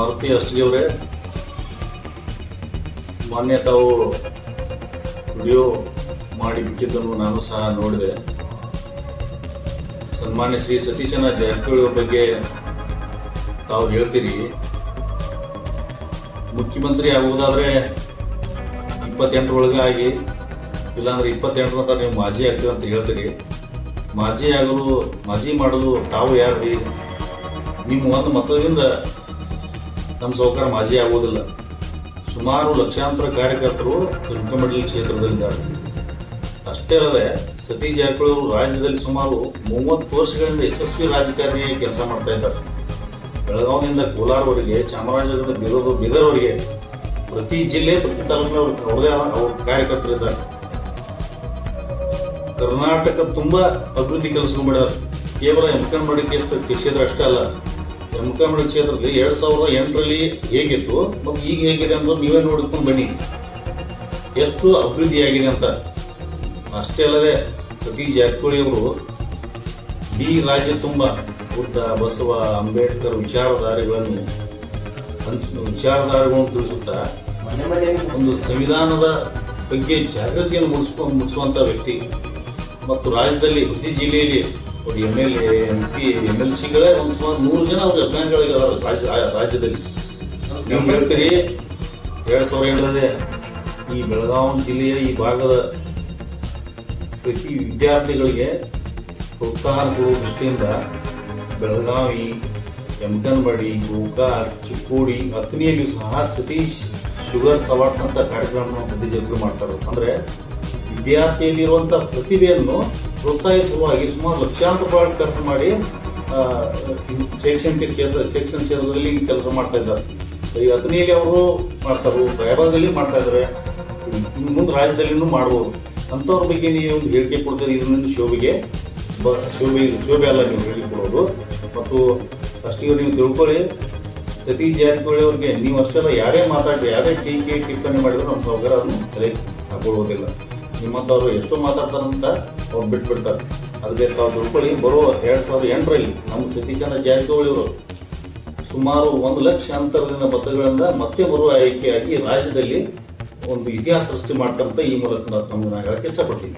ಮಾರುತಿ ಅಸ್ಗಿ ಅವರೇ ಮೊನ್ನೆ ತಾವು ವಿಡಿಯೋ ಮಾಡಿ ಬಿಟ್ಟಿದ್ದನ್ನು ನಾನು ಸಹ ನೋಡಿದೆ. ಸನ್ಮಾನ್ಯ ಶ್ರೀ ಸತೀಶನ ಜಾರಕಿಹೊಳಿ ಬಗ್ಗೆ ತಾವು ಹೇಳ್ತೀರಿ. ಮುಖ್ಯಮಂತ್ರಿ ಆಗುವುದಾದ್ರೆ ಇಪ್ಪತ್ತೆಂಟರೊಳಗೆ ಆಗಿ, ಇಲ್ಲಾಂದ್ರೆ ಇಪ್ಪತ್ತೆಂಟು ನಂತರ ನೀವು ಮಾಜಿ ಆಗ್ತೀವಿ ಅಂತ ಹೇಳ್ತೀರಿ. ಮಾಜಿ ಆಗಲು, ಮಾಜಿ ಮಾಡಲು ತಾವು ಯಾರ್ರಿ? ನಿಮ್ಮ ಒಂದು ಮತದಿಂದ ನಮ್ಮ ಸಹಕಾರ ಮಾಜಿ ಆಗುವುದಿಲ್ಲ ಸುಮಾರು ಲಕ್ಷಾಂತರ ಕಾರ್ಯಕರ್ತರು ತುಮಕಮಂಡಲಿ ಕ್ಷೇತ್ರದಲ್ಲಿದ್ದಾರೆ. ಅಷ್ಟೇ ಅಲ್ಲದೆ, ಸತೀಶ್ ಜಾರಕಿಹೊಳಿ ಅವರು ರಾಜ್ಯದಲ್ಲಿ ಸುಮಾರು ಮೂವತ್ತು ವರ್ಷಗಳಿಂದ ಯಶಸ್ವಿ ರಾಜಕಾರಣಿಯಾಗಿ ಕೆಲಸ ಮಾಡ್ತಾ ಇದ್ದಾರೆ. ಬೆಳಗಾವಿಯಿಂದ ಕೋಲಾರವರೆಗೆ ಚಾಮರಾಜನಗರದ ಬೀದರ್, ಬೀದರ್ವರೆಗೆ ಪ್ರತಿ ಜಿಲ್ಲೆ, ಪ್ರತಿ ತಾಲೂಕಿನವರು ಅವ್ರದೇ ಅವ್ರ ಕಾರ್ಯಕರ್ತರಿದ್ದಾರೆ. ಕರ್ನಾಟಕ ತುಂಬಾ ಅಭಿವೃದ್ಧಿ ಕೆಲಸ ಮಾಡ್ಯಾರ ಕೇವಲ ಎಮ್ಕಂಬಡಿ ಕ್ಷೇತ್ರ ಅಷ್ಟೇ ಅಲ್ಲ. ಎಮ್ಕಂಬಡಿ ಕ್ಷೇತ್ರದಲ್ಲಿ ಎರಡ್ ಸಾವಿರದ ಎಂಟರಲ್ಲಿ ಹೇಗಿತ್ತು ಮತ್ತು ಈಗ ಹೇಗಿದೆ ಅಂತ ನೀವೇ ನೋಡಿಕೊಂಡು ಬನ್ನಿ. ಎಷ್ಟು ಅಭಿವೃದ್ಧಿಯಾಗಿದೆ ಅಂತ. ಅಷ್ಟೇ ಅಲ್ಲದೆ ಪ್ರತಿ ಜಾರಕಿಹೊಳಿ ಅವರು ಇಡೀ ರಾಜ್ಯ ತುಂಬ ಬುದ್ಧ ಬಸವ ಅಂಬೇಡ್ಕರ್ ವಿಚಾರಧಾರೆಗಳನ್ನು ವಿಚಾರಧಾರೆಗಳನ್ನು ತಿಳಿಸುತ್ತಾ ಒಂದು ಸಂವಿಧಾನದ ಬಗ್ಗೆ ಜಾಗೃತಿಯನ್ನು ಮುಗಿಸ್ಕೊಂಡು ಮೂಡಿಸುವಂತ ವ್ಯಕ್ತಿ. ಮತ್ತು ರಾಜ್ಯದಲ್ಲಿ ಪ್ರತಿ ಜಿಲ್ಲೆಯಲ್ಲಿ M L A M P M L ಸಿಗಳೇ ಒಂದು ಸುಮಾರು ನೂರು ಜನ ಅವ್ರ ಅಭಿಮಾನಿಗಳಿಗೆ ರಾಜ್ಯದಲ್ಲಿ. ನೀವು ಹೇಳ್ತೀರಿ ಎರಡು ಸಾವಿರ ಹೇಳದೆ. ಈ ಬೆಳಗಾವಿ ಜಿಲ್ಲೆಯ ಈ ಭಾಗದ ಪ್ರತಿ ವಿದ್ಯಾರ್ಥಿಗಳಿಗೆ ಪ್ರೋತ್ಸಾಹ ಕೊಡುವ ದೃಷ್ಟಿಯಿಂದ ಬೆಳಗಾವಿ ಯಮಕನಬಡಿ ಗೋಕಾಕ್ ಚಿಕ್ಕೋಡಿ ಅತ್ನಿಯಲ್ಲಿ ಸಹ ಸತೀಶ್ ಶುಗರ್ ಅವಾರ್ಡ್ಸ್ ಅಂತ ಕಾರ್ಯಕ್ರಮವನ್ನು ಪ್ರತಿ ಜನರು ಮಾಡ್ತಾರೆ ಅಂದ್ರೆ ವಿದ್ಯಾರ್ಥಿಯಲ್ಲಿರುವಂಥ ಪ್ರತಿಭೆಯನ್ನು ಪ್ರೋತ್ಸಾಹಿಸುವಾಗಿ ಸುಮಾರು ಲಕ್ಷಾಂತರ ರೂಪಾಯಿ ಖರ್ಚು ಮಾಡಿ ಶೈಕ್ಷಣಿಕ ಕ್ಷೇತ್ರ ಶೈಕ್ಷಣಿಕ ಕ್ಷೇತ್ರದಲ್ಲಿ ಕೆಲಸ ಮಾಡ್ತಾ ಇದ್ದಾರೆ. ಈ ಅವರು ಮಾಡ್ತಾರೆ ರಾಯಭಾಗದಲ್ಲಿ ಮಾಡ್ತಾ ಇದ್ದಾರೆ. ಮುಂದೆ ರಾಜ್ಯದಲ್ಲಿನೂ ಮಾಡ್ಬೋದು. ಅಂಥವ್ರ ಬಗ್ಗೆ ನೀವು ಒಂದು ಹೇಳಿಕೆ ಕೊಡ್ತೀರಿ, ಇದರಿಂದ ಶೋಭೆಗೆ? ಬ ಶೋಭೆ ಶೋಭೆ ಅಲ್ಲ ನೀವು ಹೇಳಿಕೆ ಕೊಡೋದು. ಮತ್ತು ಅಷ್ಟಿಗೆ ನೀವು ತಿಳ್ಕೊಳ್ಳಿ, ಸತೀಶ್ ಜಾರಕಿಹೊಳಿ ಅವ್ರಿಗೆ ನೀವು ಅಷ್ಟೆಲ್ಲ ಯಾರೇ ಮಾತಾಡಿ ಯಾರೇ ಟೀಕೆ ಟಿಪ್ಪಣಿ ಮಾಡಿದ್ರು ನಮ್ಮ ಸಹಕಾರ ಅದನ್ನು ತಲೆ ಹಾಕೊಳ್ಳೋದಿಲ್ಲ ನಿಮ್ಮಂಥವ್ರು ಎಷ್ಟು ಮಾತಾಡ್ತಾರಂತ ಅವ್ರು ಬಿಟ್ಬಿಡ್ತಾರೆ. ಅದಕ್ಕೆ ತಾವು ತಿಳ್ಕೊಳ್ಳಿ ಬರೋ ಎರಡು ಸಾವಿರದ ಎಂಟರಲ್ಲಿ ನಮ್ಮ ಸತೀಶನ ಜಾರಕಿಹೊಳಿ ಅವರು ಸುಮಾರು ಒಂದು ಲಕ್ಷ ಅಂತರದಿಂದ ಮತಗಳಿಂದ ಮತ್ತೆ ಬರುವ ಆಯ್ಕೆಯಾಗಿ ರಾಜ್ಯದಲ್ಲಿ ಒಂದು ಇತಿಹಾಸ ಸೃಷ್ಟಿ ಮಾಡ್ತಂತ ಈ ಮೂಲಕ ನಾವು ಹೇಳಕ್ಕೆ ಇಷ್ಟಪಡ್ತೀನಿ